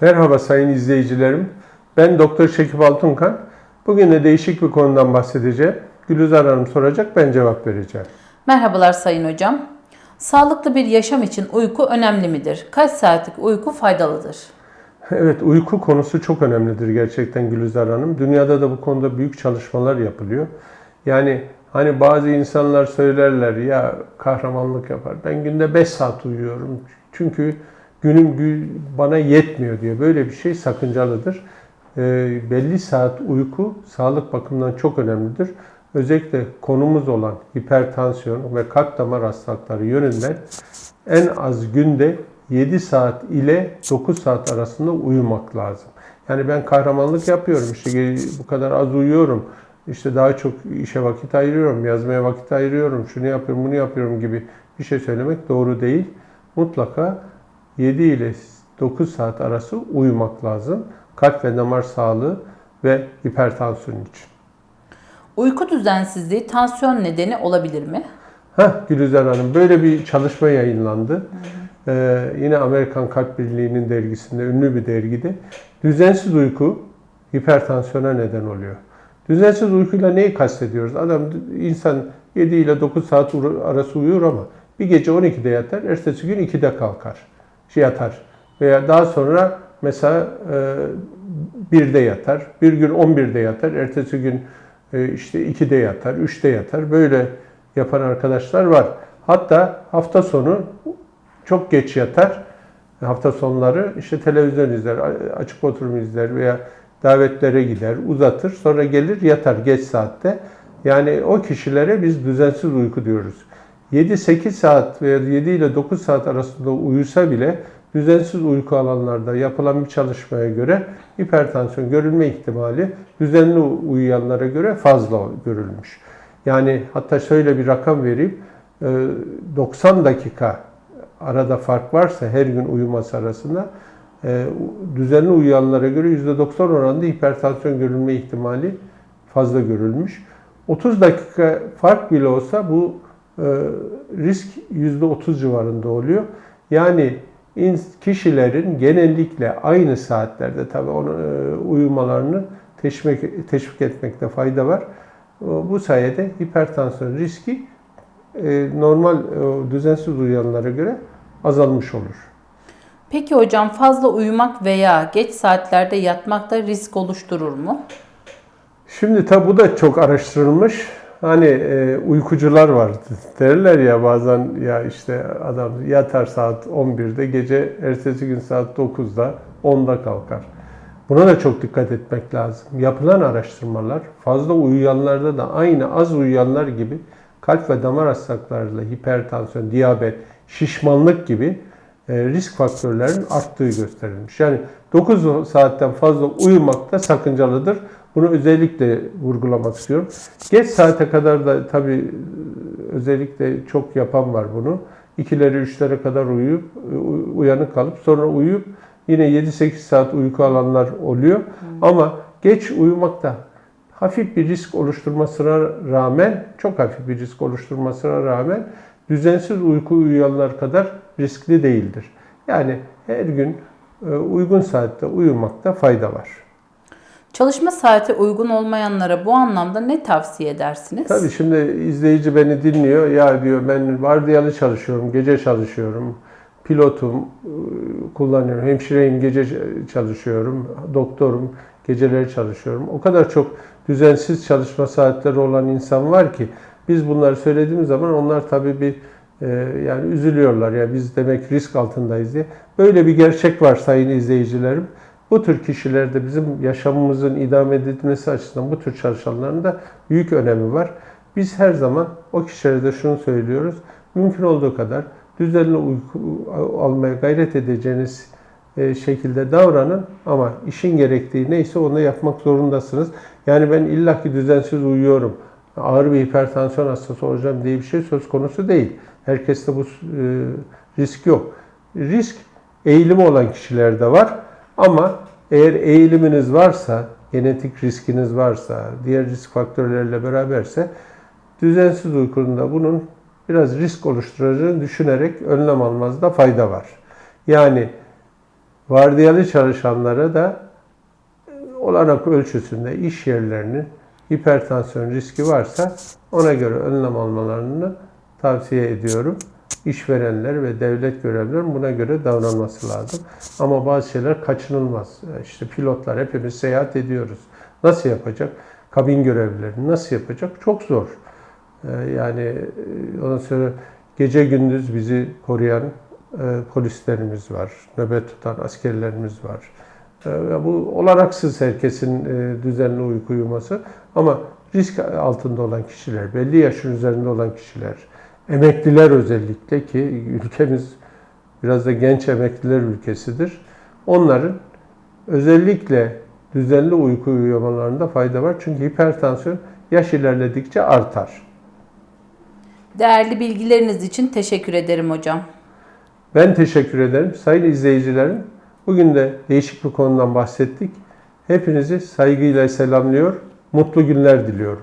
Merhaba sayın izleyicilerim. Ben Doktor Şekip Altunkan. Bugün de değişik bir konudan bahsedeceğim. Gülüzar Hanım soracak, ben cevap vereceğim. Merhabalar Sayın Hocam. Sağlıklı bir yaşam için uyku önemli midir? Kaç saatlik uyku faydalıdır? Evet, uyku konusu çok önemlidir gerçekten Gülüzar Hanım. Dünyada da bu konuda büyük çalışmalar yapılıyor. Yani hani bazı insanlar söylerler ya kahramanlık yapar. Ben günde 5 saat uyuyorum. Çünkü günüm gü- bana yetmiyor diyor. Böyle bir şey sakıncalıdır. Ee, belli saat uyku sağlık bakımından çok önemlidir. Özellikle konumuz olan hipertansiyon ve kalp damar hastalıkları yönünden en az günde 7 saat ile 9 saat arasında uyumak lazım. Yani ben kahramanlık yapıyorum. İşte bu kadar az uyuyorum. İşte daha çok işe vakit ayırıyorum, yazmaya vakit ayırıyorum, şunu yapıyorum, bunu yapıyorum gibi bir şey söylemek doğru değil. Mutlaka 7 ile 9 saat arası uyumak lazım. Kalp ve damar sağlığı ve hipertansiyon için. Uyku düzensizliği tansiyon nedeni olabilir mi? Heh Gülüzer Hanım böyle bir çalışma yayınlandı. Ee, yine Amerikan Kalp Birliği'nin dergisinde, ünlü bir dergide. Düzensiz uyku hipertansiyona neden oluyor. Düzensiz uykuyla neyi kastediyoruz? Adam, insan 7 ile 9 saat arası uyuyor ama bir gece 12'de yatar, ertesi gün 2'de kalkar, yatar. Veya daha sonra mesela e, 1'de yatar, bir gün 11'de yatar, ertesi gün e, işte 2'de yatar, 3'te yatar. Böyle yapan arkadaşlar var. Hatta hafta sonu çok geç yatar. Hafta sonları işte televizyon izler, açık oturum izler veya davetlere gider, uzatır. Sonra gelir yatar geç saatte. Yani o kişilere biz düzensiz uyku diyoruz. 7-8 saat veya 7 ile 9 saat arasında uyusa bile düzensiz uyku alanlarda yapılan bir çalışmaya göre hipertansiyon görülme ihtimali düzenli uyuyanlara göre fazla görülmüş. Yani hatta şöyle bir rakam vereyim. Ee, 90 dakika arada fark varsa her gün uyuması arasında e, düzenli uyuyanlara göre %90 oranında hipertansiyon görülme ihtimali fazla görülmüş. 30 dakika fark bile olsa bu risk %30 civarında oluyor. Yani in- kişilerin genellikle aynı saatlerde tabii onu e, uyumalarını teşvik, teşvik etmekte fayda var. O- Bu sayede hipertansiyon riski e, normal e, düzensiz uyuyanlara göre azalmış olur. Peki hocam fazla uyumak veya geç saatlerde yatmak da risk oluşturur mu? Şimdi tabi bu da çok araştırılmış. Hani e, uykucular var derler ya bazen ya işte adam yatar saat 11'de gece ertesi gün saat 9'da 10'da kalkar. Buna da çok dikkat etmek lazım. Yapılan araştırmalar fazla uyuyanlarda da aynı az uyuyanlar gibi kalp ve damar hastalıklarıyla hipertansiyon, diyabet, şişmanlık gibi e, risk faktörlerinin arttığı gösterilmiş. Yani 9 saatten fazla uyumak da sakıncalıdır. Bunu özellikle vurgulamak istiyorum. Geç saate kadar da tabii e, özellikle çok yapan var bunu. İkileri, üçlere kadar uyuyup, e, uyanık kalıp sonra uyuyup yine 7-8 saat uyku alanlar oluyor. Ama geç uyumak da hafif bir risk oluşturmasına rağmen, çok hafif bir risk oluşturmasına rağmen düzensiz uyku uyuyanlar kadar riskli değildir. Yani her gün e, uygun saatte uyumakta fayda var. Çalışma saati uygun olmayanlara bu anlamda ne tavsiye edersiniz? Tabii şimdi izleyici beni dinliyor. Ya diyor ben vardiyalı çalışıyorum, gece çalışıyorum, pilotum, ıı, kullanıyorum, hemşireyim, gece çalışıyorum, doktorum, geceleri çalışıyorum. O kadar çok düzensiz çalışma saatleri olan insan var ki biz bunları söylediğimiz zaman onlar tabii bir e, yani üzülüyorlar. Ya biz demek risk altındayız diye. Böyle bir gerçek var sayın izleyicilerim. Bu tür kişilerde bizim yaşamımızın idame edilmesi açısından bu tür çalışanların da büyük önemi var. Biz her zaman o kişilere de şunu söylüyoruz. Mümkün olduğu kadar düzenli uyku almaya gayret edeceğiniz e, şekilde davranın ama işin gerektiği neyse onu yapmak zorundasınız. Yani ben illaki düzensiz uyuyorum, ağır bir hipertansiyon hastası olacağım diye bir şey söz konusu değil. Herkeste bu e, risk yok. Risk eğilimi olan kişilerde var ama eğer eğiliminiz varsa, genetik riskiniz varsa, diğer risk faktörleriyle beraberse düzensiz uykunda bunun biraz risk oluşturacağını düşünerek önlem almanızda fayda var. Yani Vardiyalı çalışanlara da e, olanak ölçüsünde iş yerlerinin hipertansiyon riski varsa ona göre önlem almalarını tavsiye ediyorum. İşverenler ve devlet görevlilerin buna göre davranması lazım. Ama bazı şeyler kaçınılmaz. İşte pilotlar hepimiz seyahat ediyoruz. Nasıl yapacak? Kabin görevlileri nasıl yapacak? Çok zor. Ee, Yani e, ondan sonra gece gündüz bizi koruyan e, polislerimiz var, nöbet tutan askerlerimiz var. E, Bu olanaksız herkesin e, düzenli uyku uyuması ama risk altında olan kişiler, belli yaşın üzerinde olan kişiler, emekliler özellikle ki ülkemiz biraz da genç emekliler ülkesidir. Onların özellikle düzenli uyku uyumalarında fayda var. Çünkü hipertansiyon yaş ilerledikçe artar. Değerli bilgileriniz için teşekkür ederim hocam. Ben teşekkür ederim. Sayın izleyicilerim, bugün de değişik bir konudan bahsettik. Hepinizi saygıyla selamlıyor, mutlu günler diliyorum.